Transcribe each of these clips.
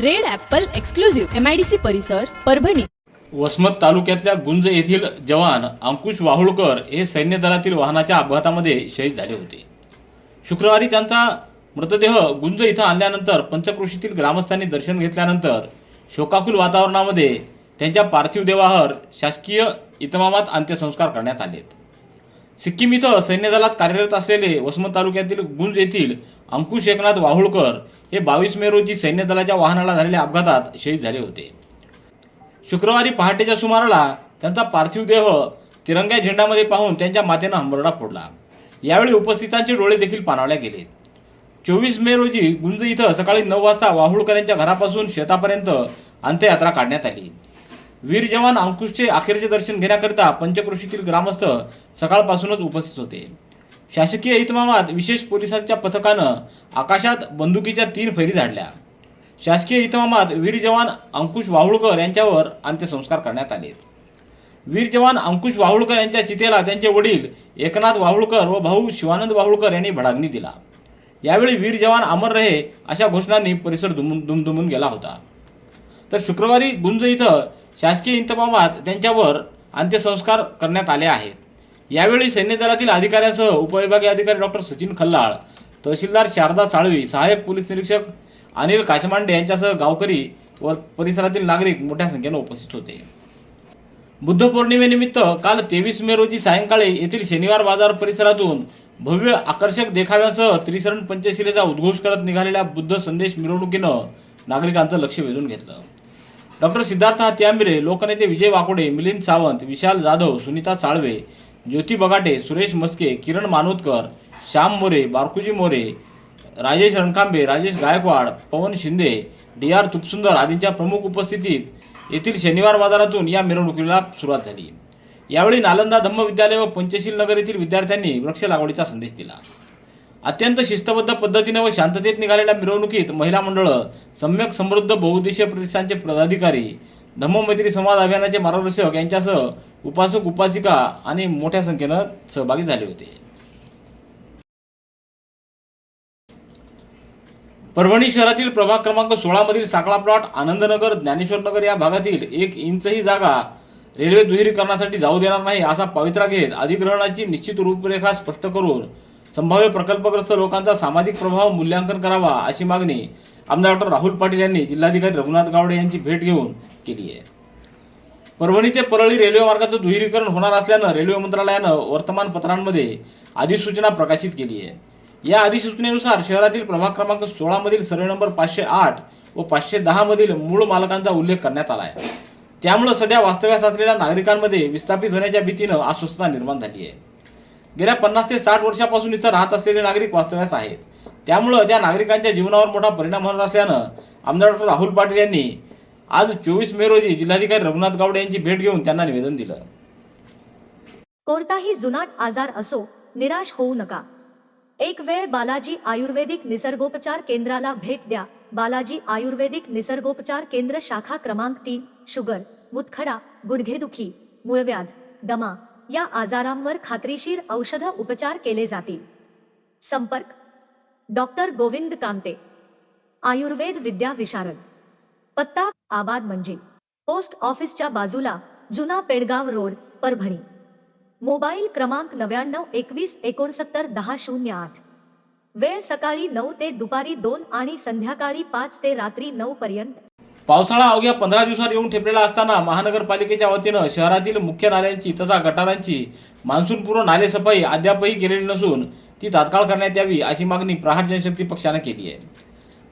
Red Apple exclusive MIDC परिसर परभणी. वसमत तालुक्यातल्या गुंज येथील जवान अंकुश वाहुळकर हे सैन्य दलातील वाहनाच्या अपघातामध्ये शहीद झाले होते. शुक्रवारी त्यांचा मृतदेह गुंज इथं आणल्यानंतर पंचक्रोशीतील ग्रामस्थांनी दर्शन घेतल्यानंतर शोकाकुल वातावरणामध्ये त्यांच्या पार्थिव देवावर शासकीय इतमामात अंत्यसंस्कार करण्यात आलेत. सिक्कीम इथं सैन्य दलात कार्यरत असलेले वसमत तालुक्यातील गुंज येथील अंकुश एकनाथ वाहुळकर हे बावीस मे रोजी सैन्य दलाच्या वाहनाला झालेल्या अपघातात शहीद झाले होते. शुक्रवारी पहाटेच्या सुमाराला त्यांचा पार्थिव देह तिरंग्या झेंडामध्ये पाहून त्यांच्या मातेनं हंबरडा फोडला. यावेळी उपस्थितांचे डोळे देखील पाणावल्या गेले. चोवीस मे रोजी गुंज इथं सकाळी नऊ वाजता वाहुळकर यांच्या घरापासून शेतापर्यंत अंत्ययात्रा काढण्यात आली. वीर जवान अंकुशचे अखेरचे दर्शन घेण्याकरिता पंचक्रोशीतील ग्रामस्थ सकाळपासूनच उपस्थित होते. शासकीय इतमामात विशेष पोलिसांच्या पथकानं आकाशात बंदुकीच्या तीन फैरी झाडल्या. शासकीय इतमामात वीर जवान अंकुश वाहुळकर यांच्यावर अंत्यसंस्कार करण्यात आले. वीर जवान अंकुश वाहुळकर यांच्या चितेला त्यांचे वडील एकनाथ वाहुळकर व भाऊ शिवानंद वाहुळकर यांनी भडागणी दिला. यावेळी वीर जवान अमर रहे अशा घोषणांनी परिसर दुमून दुमदुमून गेला होता. तर शुक्रवारी गुंज इथं शासकीय इतमामात त्यांच्यावर अंत्यसंस्कार करण्यात आले आहेत. यावेळी सैन्य दलातील अधिकाऱ्यांसह उपविभागीय अधिकारी डॉक्टर सचिन खल्लाळ तहसीलदार शारदा साळवी सहाय्यक पोलीस निरीक्षक अनिल काचमांडे यांच्यासह गावकरी व परिसरातील नागरिक मोठ्या संख्येने उपस्थित होते. बुद्ध पौर्णिमेनिमित्त काल तेवीस मे रोजी सायंकाळी येथील शनिवार बाजार परिसरातून भव्य आकर्षक देखाव्यासह त्रिसरण पंचशिलेचा उद्घोष करत निघालेल्या बुद्ध संदेश मिरवणुकीनं नागरिकांचं लक्ष वेधून घेतलं. डॉक्टर सिद्धार्थ हत्यांबिरे लोकनेते विजय वाकोडे मिलिंद सावंत विशाल जाधव सुनीता साळवे ज्योती बगाटे सुरेश मस्के किरण मानोतकर श्याम मोरे बारकुजी मोरे राजेश रणकांबे राजेश गायकवाड पवन शिंदे डी आर तुपसुंदर आदींच्या प्रमुख उपस्थितीत येथील शनिवार बाजारातून या मिरवणुकीला सुरुवात झाली. यावेळी नालंदा धम्म विद्यालय व पंचशील नगर येथील विद्यार्थ्यांनी वृक्ष लागवडीचा संदेश दिला. अत्यंत शिस्तबद्ध पद्धतीने व शांततेत निघालेल्या मिरवणुकीत महिला मंडळं सम्यक समृद्ध बहुउद्देशीय प्रतिष्ठानचे पदाधिकारी धम्ममैत्री संवाद अभियानाचे मार्गदर्शक यांच्यासह उपासक उपासिका आणि मोठ्या संख्येनं सहभागी झाले होते. परभणी शहरातील प्रभाग क्रमांक सोळा मधील साखळा प्लॉट आनंदनगर ज्ञानेश्वरनगर या भागातील एक इंचही जागा रेल्वे दुहेरीकरणासाठी जाऊ देणार नाही असा पवित्रा घेत अधिग्रहणाची निश्चित रूपरेखा स्पष्ट करून संभाव्य प्रकल्पग्रस्त लोकांचा सामाजिक प्रभाव मूल्यांकन करावा अशी मागणी आमदार डॉक्टर राहुल पाटील यांनी जिल्हाधिकारी रघुनाथ गावडे यांची भेट घेऊन केली आहे. परभणी ते परळी रेल्वे मार्गाचं दुहेरीकरण होणार असल्यानं रेल्वे मंत्रालयानं वर्तमानपत्रांमध्ये अधिसूचना प्रकाशित केली आहे. या अधिसूचनेनुसार शहरातील प्रभाग क्रमांक सोळामधील सर्वे नंबर पाचशे आठ व पाचशे दहामधील मूळ मालकांचा उल्लेख करण्यात आला आहे. त्यामुळं सध्या वास्तव्यास असलेल्या नागरिकांमध्ये विस्थापित होण्याच्या भीतीनं अस्वस्थता निर्माण झाली आहे. गेल्या पन्नास ते साठ वर्षापासून इथं राहत असलेले नागरिक वास्तव्यास आहेत. त्यामुळं त्या नागरिकांच्या जीवनावर मोठा परिणाम होणार असल्यानं आमदार डॉक्टर राहुल पाटील यांनी आज चोवीस मे रोजी जिल्हाधिकारी रघुनाथ गावडे यांची भेट घेऊन त्यांना निवेदन दिलं. कोणताही जुनाट आजार असो निराश होऊ नका. एक वेळ बालाजी आयुर्वेदिक निसर्गोपचार केंद्राला भेट द्या. बालाजी आयुर्वेदिक निसर्गोपचार केंद्र शाखा क्रमांक तीन शुगर मुतखडा गुडघेदुखी मूळव्याध दमा या आजारांवर खात्रीशीर औषध उपचार केले जातील. संपर्क डॉक्टर गोविंद कामते आयुर्वेद विद्या विशारद. पत्ता आबाद म्हणजे पोस्ट ऑफिसच्या बाजूला जुना पेडगाव रोड परभणी. मोबाईल क्रमांक नव्याण्णव एकवीस एकोणसत्तर दहा शून्य आठ. वेळ सकाळी नऊ ते दुपारी दोन आणि संध्याकाळी पाच ते रात्री नऊ पर्यंत. पावसाळा अवघ्या पंधरा दिवसात येऊन ठेपलेला असताना महानगरपालिकेच्या वतीनं शहरातील मुख्य नाल्यांची तथा गटारांची मान्सूनपूर्व नालेसफाई अद्यापही केलेली नसून ती तात्काळ करण्यात यावी अशी मागणी प्रहार जनशक्ती पक्षानं केली आहे.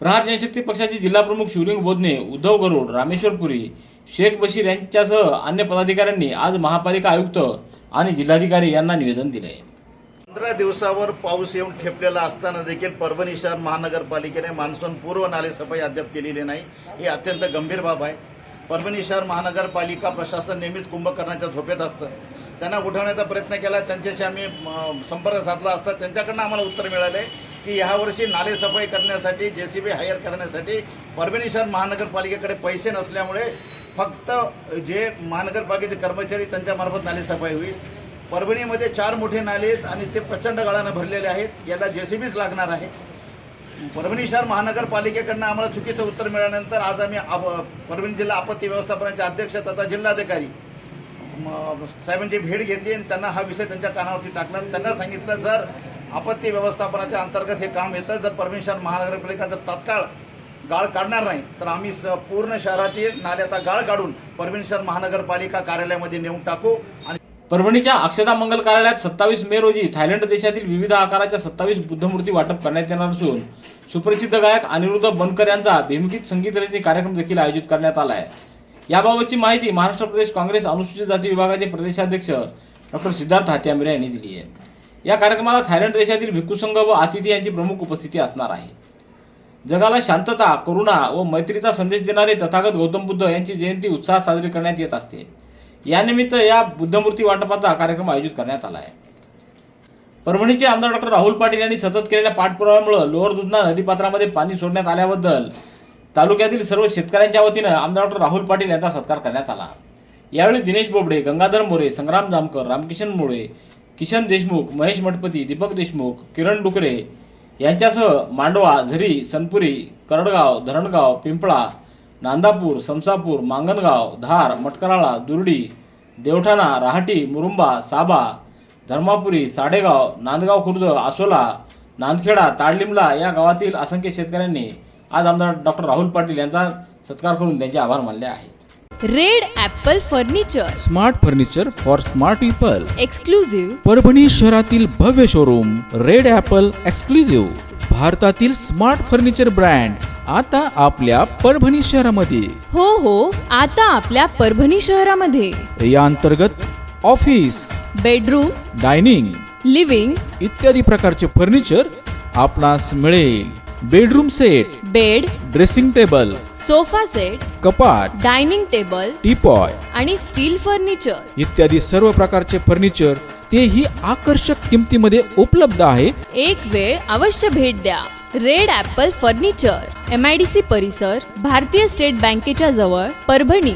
प्रहार जनशक्ती पक्षाचे जिल्हाप्रमुख शिवलिंग बोधने उद्धव गरुड रामेश्वरपुरी शेख बशीर यांच्यासह अन्य पदाधिकाऱ्यांनी आज महापालिका आयुक्त आणि जिल्हाधिकारी यांना निवेदन दिले. आहे पंधरा दिवसावर पाऊस येऊन ठेपलेला असताना देखील परभणी शहर महानगरपालिकेने मान्सून पूर्व नालेसफाई अद्याप केलेली नाही. ही अत्यंत गंभीर बाब आहे. परभणी शहर महानगरपालिका प्रशासन नेहमीच कुंभकर्णाच्या झोपेत असतं. त्यांना उठवण्याचा प्रयत्न केला. त्यांच्याशी आम्ही संपर्क साधला असता. त्यांच्याकडनं आम्हाला उत्तर मिळाले की ह्यावर्षी नाले सफाई करण्यासाठी जे सी बी हायर करण्यासाठी परभणी शहर महानगरपालिकेकडे पैसे नसल्यामुळे फक्त जे महानगरपालिकेचे कर्मचारी त्यांच्यामार्फत नाले सफाई होईल. परभणीमध्ये चार मोठे नाले आहेत आणि ते प्रचंड गाळानं भरलेले आहेत. याला जे सी बीच लागणार आहे. परभणी शहर महानगरपालिकेकडनं आम्हाला चुकीचं उत्तर मिळाल्यानंतर आज आम्ही आप परभणी जिल्हा आपत्ती व्यवस्थापनाचे अध्यक्ष तथा जिल्हाधिकारी साहेबांची भेट घेतली आणि त्यांना हा विषय त्यांच्या कानावरती टाकला. त्यांना सांगितलं जर आपत्ती व्यवस्थापनाच्या अंतर्गत हे काम येतं जर परमेश्वर महानगरपालिका जर तात्काळ गाळ काढणार नाही तर आम्ही स पूर्ण शहरातील नाल्याचा गाळ काढून परमेश्वर महानगरपालिका कार्यालयामध्ये नेऊन टाकू आणि परभणीच्या अक्षता मंगल कार्यालयात सत्तावीस मे रोजी थायलंड देशातील विविध आकाराच्या सत्तावीस बुद्धमूर्ती वाटप करण्यात येणार असून सुप्रसिद्ध गायक अनिरुद्ध बनकर यांचा भीमगीत संगीत रचनी कार्यक्रम देखील आयोजित करण्यात आला आहे. याबाबतची माहिती महाराष्ट्र प्रदेश काँग्रेस अनुसूचित जाती विभागाचे प्रदेशाध्यक्ष डॉक्टर सिद्धार्थ हात्यामिरे यांनी दिली आहे. या कार्यक्रमाला थायलंड देशातील भिक्खू संघ व अतिथी यांची प्रमुख उपस्थिती असणार आहे. जगाला शांतता करुणा व मैत्रीचा संदेश देणारे तथागत गौतम बुद्ध यांची जयंती उत्साहात साजरी करण्यात येत असते. यानिमित्त या बुद्धमूर्ती वाटपाचा कार्यक्रम आयोजित करण्यात आला आहे. परभणीचे आमदार डॉक्टर राहुल पाटील यांनी सतत केलेल्या पाठपुराव्यामुळे लोअर दुधना नदीपात्रामध्ये पाणी सोडण्यात आल्याबद्दल तालुक्यातील सर्व शेतकऱ्यांच्या वतीनं आमदार डॉक्टर राहुल पाटील यांचा सत्कार करण्यात आला. यावेळी दिनेश बोबडे गंगाधर मोरे संग्राम जामकर रामकिशन मोळे किशन देशमुख महेश मठपती दीपक देशमुख किरण डुकरे यांच्यासह मांडवा झरी सनपुरी करडगाव धरणगाव पिंपळा नांदापूर समसापूर मांगणगाव धार मटकराळा दुर्डी देवठाणा राहाटी मुरुंबा साबा धर्मापुरी साडेगाव नांदगाव खुर्द आसोला नांदखेडा ताडलिमला या गावातील असंख्य शेतकऱ्यांनी आज आमदार डॉक्टर राहुल पाटील यांचा सत्कार करून त्यांचे आभार मानले आहेत. Red apple furniture. Smart furniture for smart people. Exclusive Parbhani शहरातील भव्य शोरूम रेड ॲपल एक्सक्लुझिव्ह भारतातील स्मार्ट फर्निचर ब्रँड आता आपल्या परभणी शहरामध्ये. हो हो आता आपल्या परभणी शहरामध्ये. या अंतर्गत ऑफिस बेडरूम डायनिंग लिव्हिंग इत्यादी प्रकारचे फर्निचर आपणास मिळेल. Bedroom set bed dressing table sofa set कपाट डायनिंग टेबल टीपॉय आणि स्टील फर्निचर. इत्यादी सर्व प्रकारचे फर्निचर तेही आकर्षक किमतीमध्ये उपलब्ध आहे. एक वेळ अवश्य भेट द्या. Red Apple furniture M I D C परिसर भारतीय स्टेट बँकेच्या जवळ परभणी.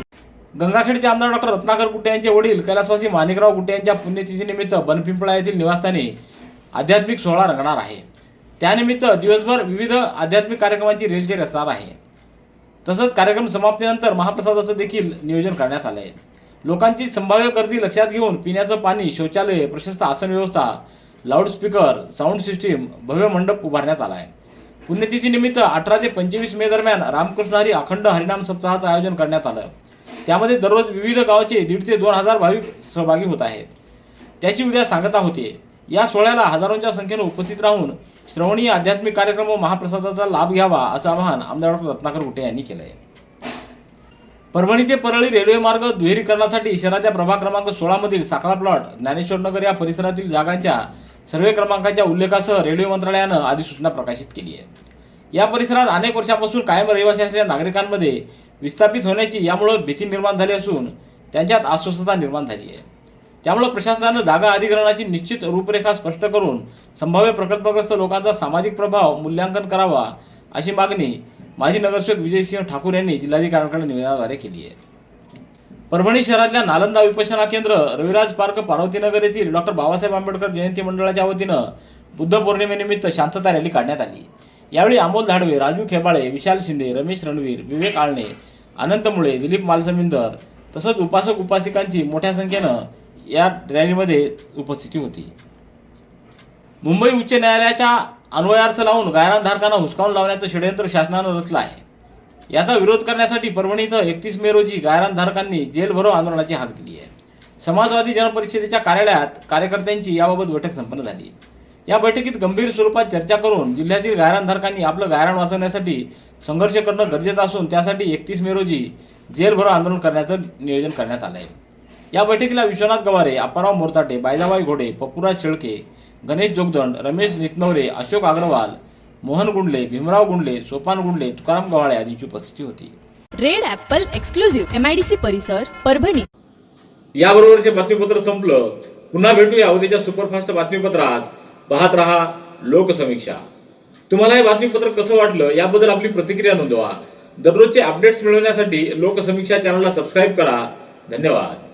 गंगाखेडचे आमदार डॉक्टर रत्नाकर गुट्टे यांचे वडील कैलासवासी माणिकराव गुट्टे यांच्या पुण्यतिथीनिमित्त बनपिंपळा येथील निवासस्थानी आध्यात्मिक सोहळा रंगणार आहे. त्यानिमित्त दिवसभर विविध आध्यात्मिक कार्यक्रमांची रेलचेल असणार आहे. तसंच कार्यक्रम समाप्तीनंतर महाप्रसादाचं देखील नियोजन करण्यात आलं आहे लोकांची संभाव्य गर्दी लक्षात घेऊन पिण्याचं पाणी शौचालय प्रशस्त आसन व्यवस्था लाऊडस्पीकर साऊंड सिस्टीम भव्य मंडप उभारण्यात आला आहे पुण्यतिथीनिमित्त अठरा ते पंचवीस मे दरम्यान रामकृष्ण हरी अखंड हरिनाम सप्ताहाचं आयोजन करण्यात आलं. त्यामध्ये दररोज विविध गावाचे दीड ते दोन हजार भाविक सहभागी होत आहेत. त्याची उद्या सांगता होते. या सोहळ्याला हजारोंच्या संख्येनं उपस्थित राहून श्रवणीय आध्यात्मिक कार्यक्रम व महाप्रसादाचा लाभ घ्यावा असं आवाहन आमदार डॉक्टर रत्नाकर गुटे यांनी केलं आहे परभणी ते परळी रेल्वे मार्ग दुहेरीकरणासाठी शहराच्या प्रभाग क्रमांक सोळा मधील साखळा प्लॉट ज्ञानेश्वर नगर या परिसरातील जागांच्या सर्वे क्रमांकाच्या उल्लेखासह रेल्वे मंत्रालयानं अधिसूचना प्रकाशित केली आहे. या परिसरात अनेक वर्षापासून कायम रहिवासी असलेल्या नागरिकांमध्ये विस्थापित होण्याची यामुळे भीती निर्माण झाली असून त्यांच्यात अस्वस्थता निर्माण झाली आहे. त्यामुळे प्रशासनानं जागा अधिग्रहणाची निश्चित रूपरेखा स्पष्ट करून संभाव्य प्रकल्पग्रस्त लोकांचा सामाजिक प्रभाव मूल्यांकन करावा अशी मागणी माजी नगरसेवक विजयसिंह ठाकूर यांनी जिल्हाधिकाऱ्यांकडे निवेदनाद्वारे केली आहे. परभणी शहरातल्या नालंदा उपासना केंद्र रविराज पार्क पार्वतीनगर येथील डॉक्टर बाबासाहेब आंबेडकर जयंती मंडळाच्या वतीनं बुद्ध पौर्णिमेनिमित्त शांतता रॅली काढण्यात आली. यावेळी अमोल धाडवे राजू खेबाळे विशाल शिंदे रमेश रणवीर विवेक आळणे अनंत मुळे दिलीप मालसमिंदर तसंच उपासक उपासिकांची मोठ्या संख्येनं या रॅलीमध्ये उपस्थिती होती. मुंबई उच्च न्यायालयाच्या अन्वयार्थ लावून गायरानधारकांना हुसकावून लावण्याचं षडयंत्र शासनानं रचलं आहे. याचा विरोध करण्यासाठी परभणी इथं एकतीस मे रोजी गायरानधारकांनी जेल भरो आंदोलनाची हाक दिली आहे. समाजवादी जनपरिषदेच्या कार्यालयात कार्यकर्त्यांची याबाबत बैठक संपन्न झाली. या बैठकीत गंभीर स्वरूपात चर्चा करून जिल्ह्यातील गायरानधारकांनी आपलं गायरान वाचवण्यासाठी संघर्ष करणं गरजेचं असून त्यासाठी एकतीस मे रोजी जेलभरो आंदोलन करण्याचं नियोजन करण्यात आलं आहे या बैठकीला विश्वनाथ गवारे अप्पाराव मोरताटे बायजाबाई घोडे पप्पुराज शेळके गणेश जोगदंड रमेश नितनवरे अशोक अग्रवाल मोहन गुंडले भीमराव गुंडले सोपान गुंडले तुकाराम गव्हाळे आदींची उपस्थिती होती. Red Apple exclusive M I D C परिसर परभणी. याबरोबरचे बातमीपत्र संपलं. पुन्हा भेटूया उद्याच्या सुपरफास्ट बातमीपत्रात. पाहत रहा लोकसमीक्षा. तुम्हाला हे बातमीपत्र कसं वाटलं याबद्दल आपली प्रतिक्रिया नोंदवा. दररोजचे अपडेट्स मिळवण्यासाठी लोकसमीक्षा चॅनलला सबस्क्राईब करा. धन्यवाद.